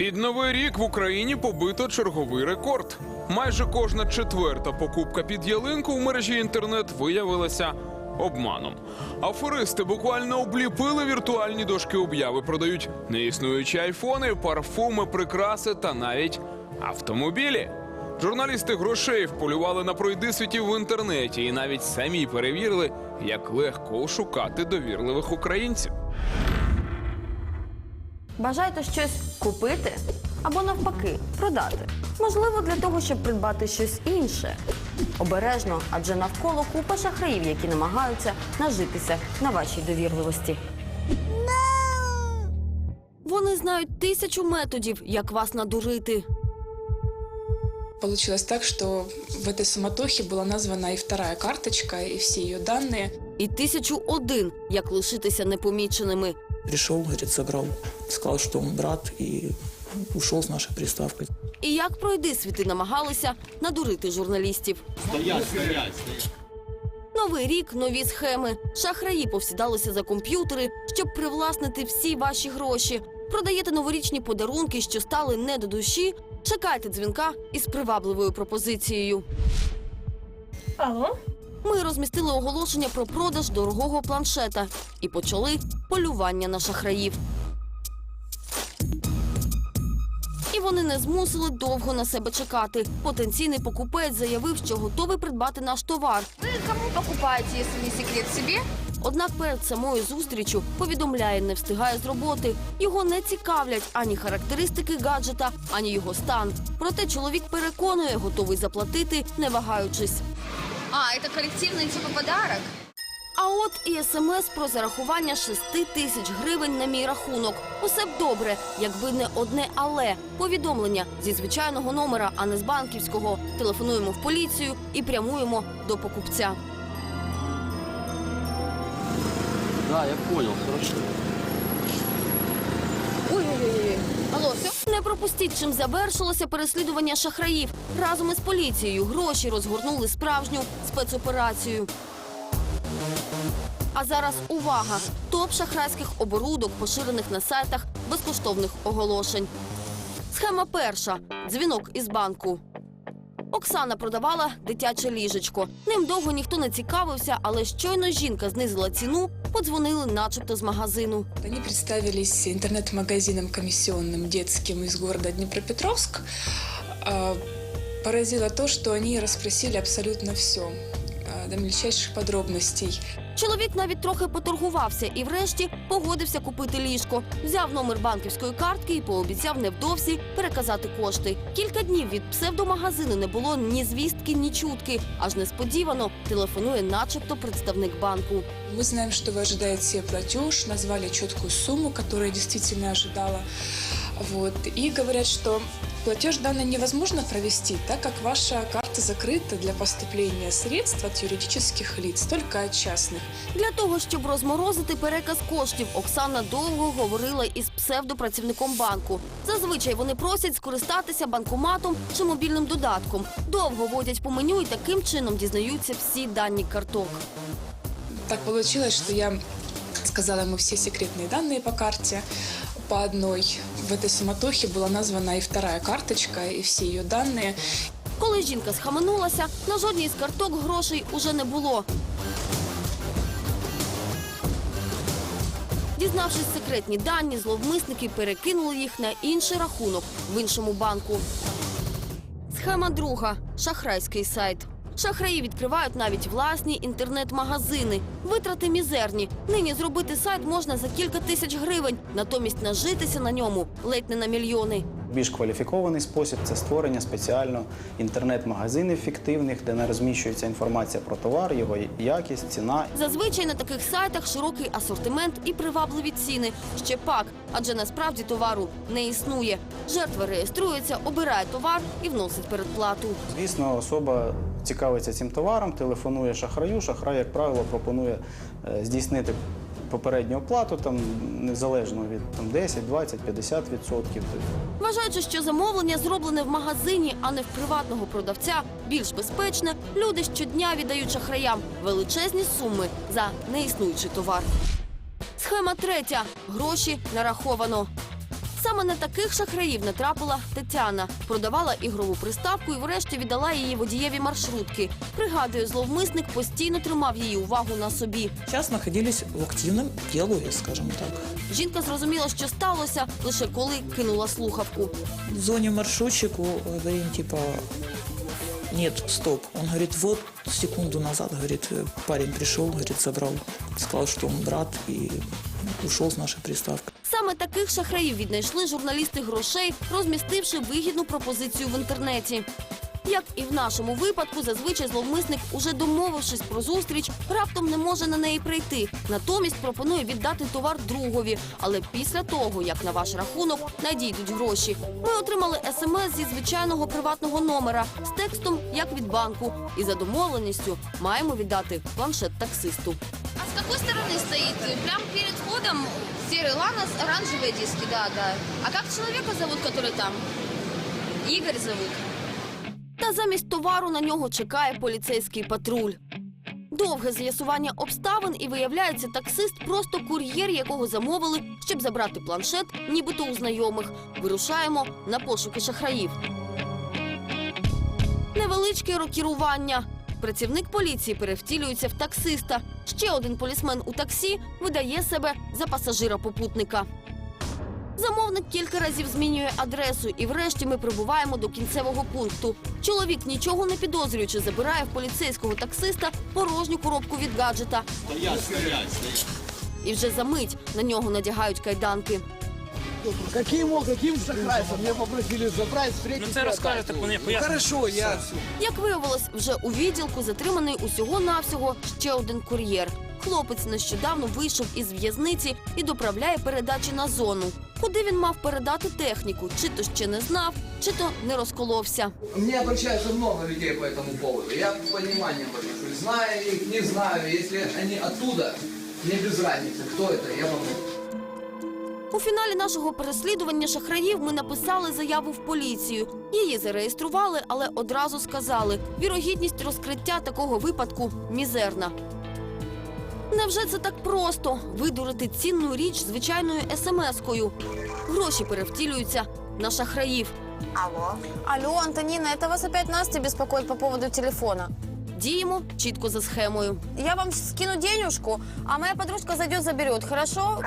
Під новий рік в Україні побито черговий рекорд. Майже кожна четверта покупка під ялинку в мережі інтернет виявилася обманом. Аферисти буквально обліпили віртуальні дошки обяви, продають неіснуючі айфони, парфуми, прикраси та навіть автомобілі. Журналісти грошей вполювали на пройдисвітів в інтернеті і навіть самі перевірили, як легко шукати довірливих українців Бажаєте щось купити або навпаки продати. Можливо, для того, щоб придбати щось інше. Обережно, адже навколо купа шахраїв, які намагаються нажитися на вашій довірливості. Вони знають тисячу методів, як вас надурити. Получилось так, что в этой суматохе была названа и вторая карточка, и все ее данные. І тисячу один, як лишитися непоміченими. Пришел, говорит, забрал. Сказал, что он брат и ушел с нашей приставкой. І як пройди світи намагалися надурити журналістів. Новий рік, нові схеми. Шахраї повсідалися за комп'ютери, щоб привласнити всі ваші гроші. Продаєте новорічні подарунки, що стали не до душі. Чекайте дзвінка із привабливою пропозицією. Алло? Ми розмістили оголошення про продаж дорогого планшета і почали полювання на шахраїв. І вони не змусили довго на себе чекати. Потенційний покупець заявив, що готовий придбати наш товар. Вы кому покупаете, если не секрет, себе? Однак перед самою зустрічю повідомляє, не встигає з роботи. Його не цікавлять ані характеристики гаджета, ані його стан. Проте чоловік переконує, готовий заплатити, не вагаючись. А, это коллективный типа подарок? А от і смс про зарахування 6 тисяч гривень на мій рахунок. Усе б добре, якби не одне але. Повідомлення зі звичайного номера, а не з банківського. Телефонуємо в поліцію і прямуємо до покупця. Да, я понял, хорошо. Ой-ой-ой. Алло, все? Пропустіть, чим завершилося переслідування шахраїв. Разом із поліцією гроші розгорнули справжню спецоперацію. А зараз увага! Топ шахрайських оборудок, поширених на сайтах безкоштовних оголошень. Схема перша дзвінок із банку. Оксана продавала дитяче ліжечко. Ним довго ніхто не цікавився, але щойно жінка знизила ціну, подзвонили, начебто з магазину. Вони представились інтернет-магазином комісіонним дитячим із города Дніпропетровськ. Поразило то, що вони розпросили абсолютно все, до мельчайших подробностей. Чоловік навіть трохи поторгувався і врешті погодився купити ліжко. Взяв номер банківської картки і пообіцяв невдовзі переказати кошти. Кілька днів від псевдомагазину не було ні звістки, ні чутки. Аж несподівано телефонує, начебто, представник банку. Мы знаем, что вы ожидаете платеж, назвали четкую сумму, которую я действительно ожидала. Вот. И говорят, что платеж данный невозможно провести, так как ваша карта закрыта для поступления средств от юридических лиц, только от частных. Для того, щоб розморозити переказ коштів, Оксана довго говорила із псевдопрацівником банку. Зазвичай вони просять скористатися банкоматом чи мобільним додатком. Довго водять по меню і таким чином дізнаються всі дані карток. Так получилось, что я сказала ему все секретные данные по карте. По одной в этой суматохе была названа и вторая карточка, и все ее данные. Коли жінка схаменулася, на жодній з карток грошей уже не було. Дізнавшись секретні дані, зловмисники перекинули їх на інший рахунок в іншому банку. Схема друга шахрайський сайт. Шахраї відкривають навіть власні інтернет-магазини. Витрати мізерні. Нині зробити сайт можна за кілька тисяч гривень, натомість нажитися на ньому ледь не на мільйони. Більш кваліфікований спосіб це створення спеціально інтернет-магазинів фіктивних, де не розміщується інформація про товар, його якість, ціна. Зазвичай на таких сайтах широкий асортимент і привабливі ціни. Ще пак, адже насправді товару не існує. Жертва реєструється, обирає товар і вносить передплату. Звісно, особа цікавиться цим товаром, телефонує шахраю. Шахрай, як правило, пропонує е, здійснити попередню оплату, там незалежно від там, 10, 20, 50 відсотків. Вважаючи, що замовлення зроблене в магазині, а не в приватного продавця, більш безпечне, люди щодня віддають шахраям величезні суми за неіснуючий товар. Схема третя гроші нараховано. Саме на таких шахраїв натрапила Тетяна. Продавала ігрову приставку і врешті віддала її водієві маршрутки. Пригадує, зловмисник постійно тримав її увагу на собі. Сейчас находились в активном диалоге, скажем так. Жінка зрозуміла, що сталося, лише коли кинула слухавку. В зоне маршрутчику говорим, типа, нет, стоп. Он говорит, вот секунду назад, говорит, парень пришел, говорит, забрал, сказал, что он брат и ушел с нашей приставки. Саме таких шахраїв віднайшли журналісти грошей, розмістивши вигідну пропозицію в інтернеті. Як і в нашому випадку, зазвичай зловмисник, уже домовившись про зустріч, раптом не може на неї прийти. Натомість пропонує віддати товар другові. Але після того, як на ваш рахунок надійдуть гроші, ми отримали смс зі звичайного приватного номера з текстом як від банку. І за домовленістю маємо віддати планшет таксисту. А с какой стороны стоит? Прям перед входом серый ланос, оранжевые диски, да, да. А как человека зовут, который там? Игорь зовут. Замість товару на нього чекає поліцейський патруль. Довге з'ясування обставин і виявляється, таксист просто кур'єр, якого замовили, щоб забрати планшет, нібито у знайомих. Вирушаємо на пошуки шахраїв. Невеличке рокірування. Працівник поліції перевтілюється в таксиста. Ще один полісмен у таксі видає себе за пасажира-попутника. Замовник кілька разів змінює адресу, і врешті ми прибуваємо до кінцевого пункту. Чоловік, нічого не підозрюючи, забирає в поліцейського таксиста порожню коробку від гаджета. І вже за мить на нього надягають кайданки. Каким, о, каким шахрайством? Меня попросили забрать с третьей Ну це розкажете, мені поясню. Хорошо, я... Як виявилось, вже у відділку затриманий усього-навсього ще один кур'єр. Хлопець нещодавно вийшов із в'язниці і доправляє передачі на зону. Куди він мав передати техніку? Чи то ще не знав, чи то не розколовся. Мне обращаются много людей по этому поводу. Я с пониманием отношусь. Знаю их, не знаю. Если они оттуда, мне без разницы, кто это, я могу. у фіналі нашого переслідування шахраїв ми написали заяву в поліцію. Її зареєстрували, але одразу сказали: вірогідність розкриття такого випадку мізерна. Невже це так просто видурити цінну річ звичайною смс-кою? Гроші перевтілюються на шахраїв. Алло, Антонина, это вас опять Настя беспокоит по поводу телефона. Діємо чітко за схемою. Я вам скину денежку, а моя подружка зайдет, заберет, хорошо?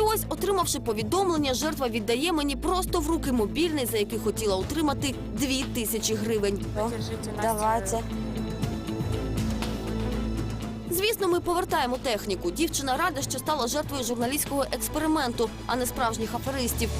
І ось, отримавши повідомлення, жертва віддає мені просто в руки мобільний, за який хотіла отримати дві тисячі гривень. Давайте. Звісно, ми повертаємо техніку. Дівчина рада, що стала жертвою журналістського експерименту, а не справжніх аферистів.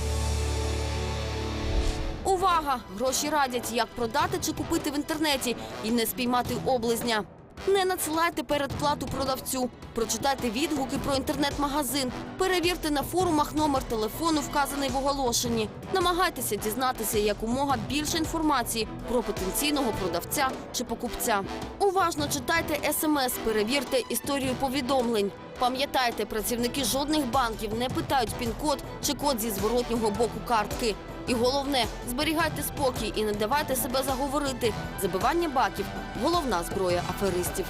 Увага! Гроші радять, як продати чи купити в інтернеті і не спіймати облизня. Не надсилайте передплату продавцю, прочитайте відгуки про інтернет-магазин, перевірте на форумах номер телефону, вказаний в оголошенні. Намагайтеся дізнатися якомога більше інформації про потенційного продавця чи покупця. Уважно читайте смс, перевірте історію повідомлень. Пам'ятайте, працівники жодних банків не питають пін-код чи код зі зворотнього боку картки. І головне, зберігайте спокій і не давайте себе заговорити. Забивання баків головна зброя аферистів.